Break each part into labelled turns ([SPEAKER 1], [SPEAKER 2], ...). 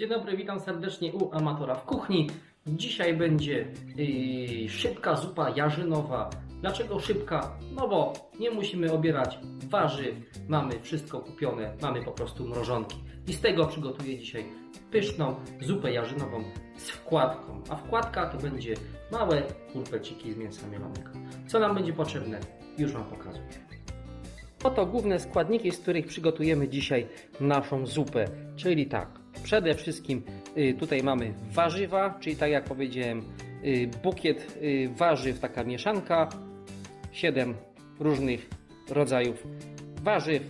[SPEAKER 1] Dzień dobry, witam serdecznie u amatora w kuchni. Dzisiaj będzie yy, szybka zupa jarzynowa. Dlaczego szybka? No bo nie musimy obierać warzyw, mamy wszystko kupione, mamy po prostu mrożonki. I z tego przygotuję dzisiaj pyszną zupę jarzynową z wkładką. A wkładka to będzie małe pulpeciki z mięsa mielonego. Co nam będzie potrzebne? Już Wam pokazuję. Oto główne składniki, z których przygotujemy dzisiaj naszą zupę. Czyli tak, przede wszystkim y, tutaj mamy warzywa, czyli tak jak powiedziałem, y, bukiet y, warzyw, taka mieszanka, 7 różnych rodzajów warzyw,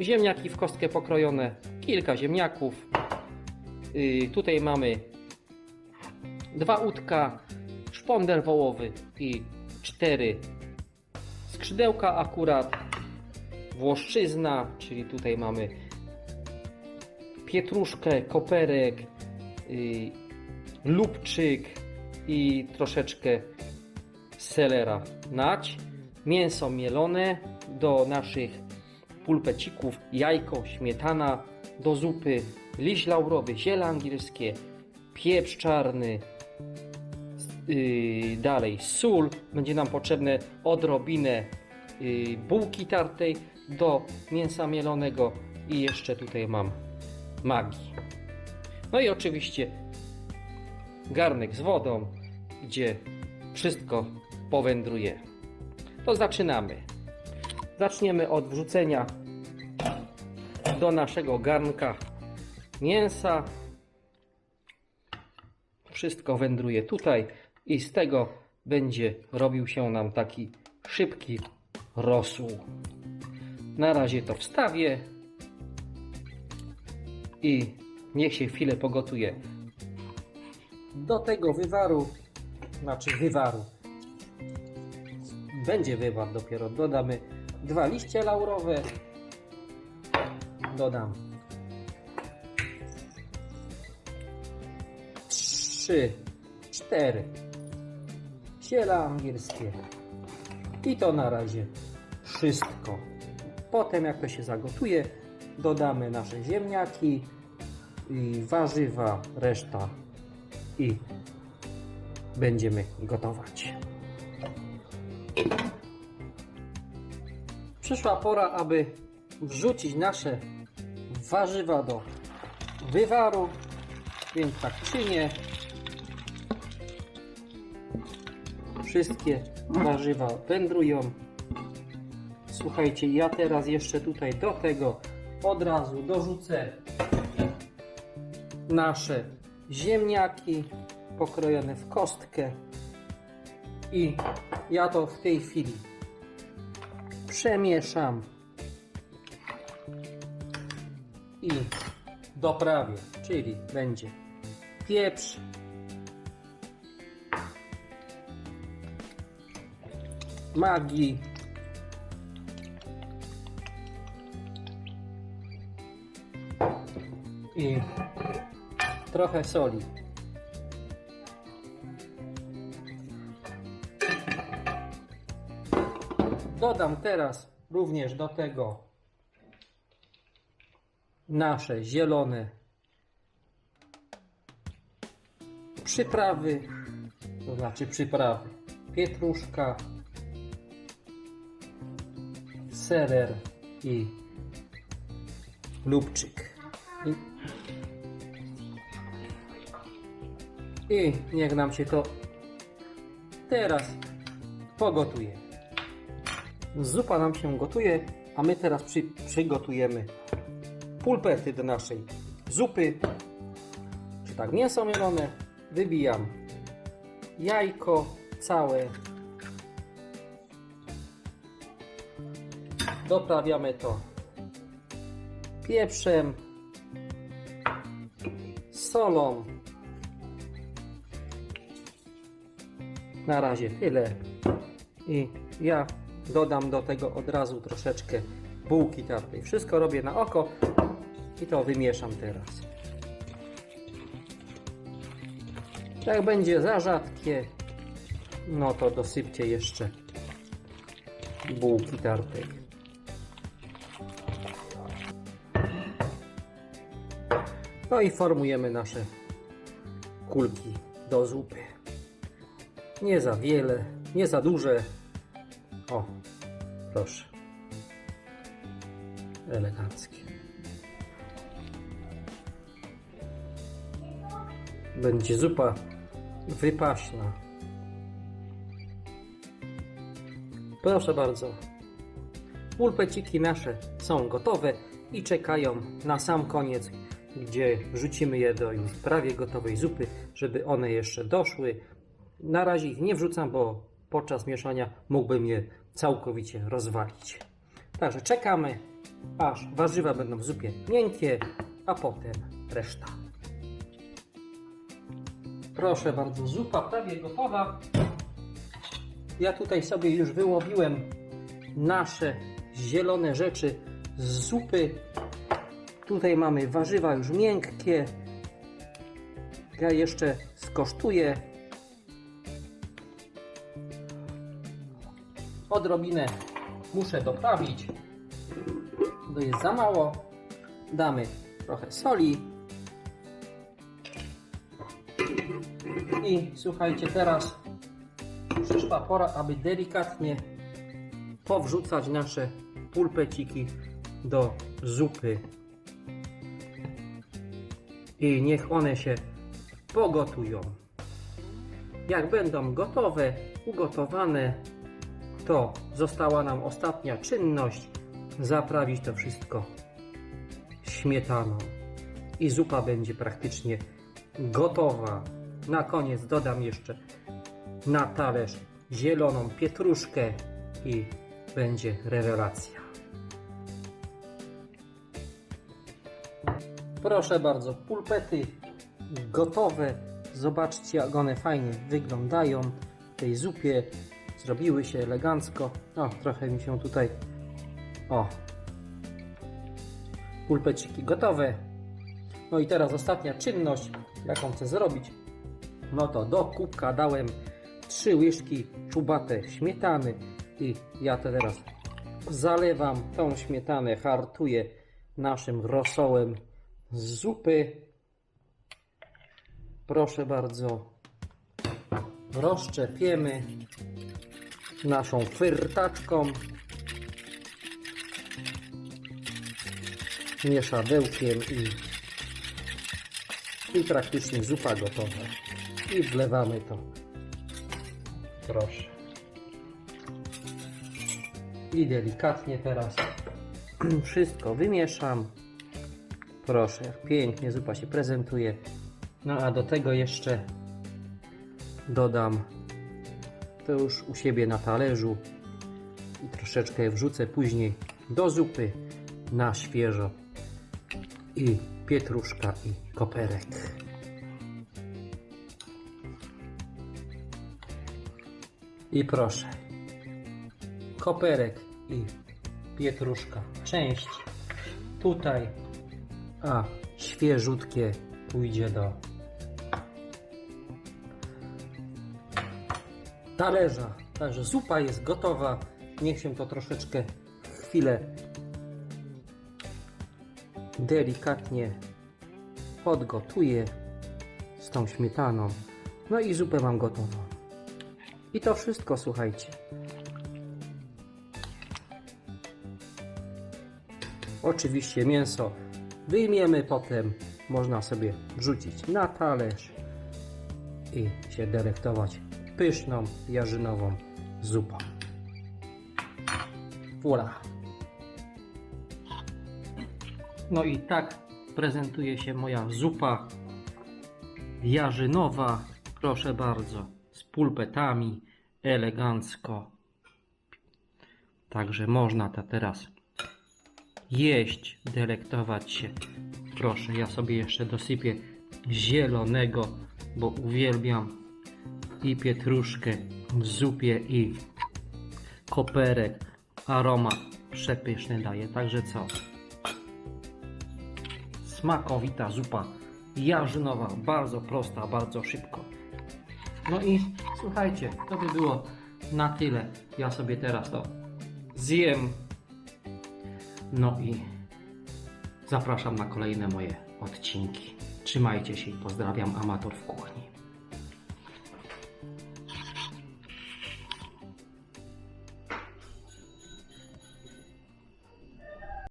[SPEAKER 1] ziemniaki w kostkę pokrojone, kilka ziemniaków, tutaj mamy dwa łódka, szponder wołowy i cztery skrzydełka akurat, włoszczyzna, czyli tutaj mamy pietruszkę, koperek, y, lubczyk i troszeczkę selera. Nać, mięso mielone do naszych pulpecików, jajko, śmietana do zupy, liść laurowy, ziele angielskie, pieprz czarny, Yy, dalej sól, będzie nam potrzebne odrobinę yy, bułki tartej do mięsa mielonego i jeszcze tutaj mam magii. No i oczywiście garnek z wodą, gdzie wszystko powędruje. To zaczynamy. Zaczniemy od wrzucenia do naszego garnka mięsa. Wszystko wędruje tutaj i z tego będzie robił się nam taki szybki rosół. Na razie to wstawię i niech się chwilę pogotuje. Do tego wywaru, znaczy wywaru, będzie wywar dopiero. Dodamy dwa liście laurowe, dodam trzy, cztery ziela angielskie i to na razie wszystko. Potem jak to się zagotuje, dodamy nasze ziemniaki i warzywa, reszta i będziemy gotować. Przyszła pora, aby wrzucić nasze warzywa do wywaru, więc tak czynię. Wszystkie warzywa wędrują. Słuchajcie, ja teraz jeszcze tutaj do tego od razu dorzucę nasze ziemniaki pokrojone w kostkę i ja to w tej chwili przemieszam i doprawię, czyli będzie pieprz, magii, i trochę soli. Dodam teraz również do tego nasze zielone przyprawy, to znaczy przyprawy pietruszka, serer i lubczyk. I, I niech nam się to teraz pogotuje. Zupa nam się gotuje, a my teraz przy, przygotujemy pulpety do naszej zupy. Czy tak mięso mielone, wybijam jajko całe. Doprawiamy to pieprzem, solą. Na razie tyle. I ja dodam do tego od razu troszeczkę bułki tartej. Wszystko robię na oko i to wymieszam teraz. Jak będzie za rzadkie, no to dosypcie jeszcze bułki tartej. No i formujemy nasze kulki do zupy. Nie za wiele, nie za duże. O, proszę. Eleganckie. Będzie zupa wypaśna. Proszę bardzo. Pulpeciki nasze są gotowe i czekają na sam koniec, gdzie rzucimy je do już prawie gotowej zupy, żeby one jeszcze doszły. Na razie ich nie wrzucam, bo podczas mieszania mógłbym je całkowicie rozwalić. Także czekamy, aż warzywa będą w zupie miękkie, a potem reszta. Proszę bardzo, zupa prawie gotowa. Ja tutaj sobie już wyłowiłem nasze zielone rzeczy z zupy. Tutaj mamy warzywa już miękkie. Ja jeszcze skosztuję. Odrobinę muszę doprawić. To jest za mało. Damy trochę soli. I słuchajcie, teraz przyszła pora, aby delikatnie powrzucać nasze pulpeciki do zupy. I niech one się pogotują. Jak będą gotowe, ugotowane, to została nam ostatnia czynność zaprawić to wszystko śmietaną. I zupa będzie praktycznie gotowa. Na koniec dodam jeszcze na talerz zieloną pietruszkę i będzie rewelacja. Proszę bardzo, pulpety gotowe. Zobaczcie, jak one fajnie wyglądają w tej zupie. Zrobiły się elegancko. O, trochę mi się tutaj. O. Pulpeciki gotowe. No i teraz ostatnia czynność, jaką chcę zrobić. No to do kubka dałem 3 łyżki czubate śmietany i ja to teraz zalewam tą śmietanę, hartuję naszym rosołem z zupy. Proszę bardzo, rozszczepiemy naszą fyrtaczką, mieszadełkiem i, i praktycznie zupa gotowa. I wlewamy to. Proszę. I delikatnie teraz wszystko wymieszam. Proszę, pięknie zupa się prezentuje. No a do tego jeszcze dodam to już u siebie na talerzu i troszeczkę wrzucę później do zupy na świeżo i pietruszka i koperek. I proszę, koperek i pietruszka. Część tutaj, a świeżutkie pójdzie do talerza. Także zupa jest gotowa. Niech się to troszeczkę chwilę delikatnie podgotuje z tą śmietaną. No i zupę mam gotową. I to wszystko, słuchajcie. Oczywiście mięso wyjmiemy potem. Można sobie wrzucić na talerz i się delektować pyszną jarzynową zupą. Voilà. No i tak prezentuje się moja zupa jarzynowa. Proszę bardzo, z pulpetami, elegancko. Także można to teraz jeść, delektować się. Proszę, ja sobie jeszcze dosypię zielonego, bo uwielbiam i pietruszkę w zupie i koperek. Aromat przepyszny daje, także co? Smakowita zupa jarzynowa, bardzo prosta, bardzo szybko. No i słuchajcie, to by było na tyle. Ja sobie teraz to zjem. No i zapraszam na kolejne moje odcinki. Trzymajcie się i pozdrawiam amator w kuchni.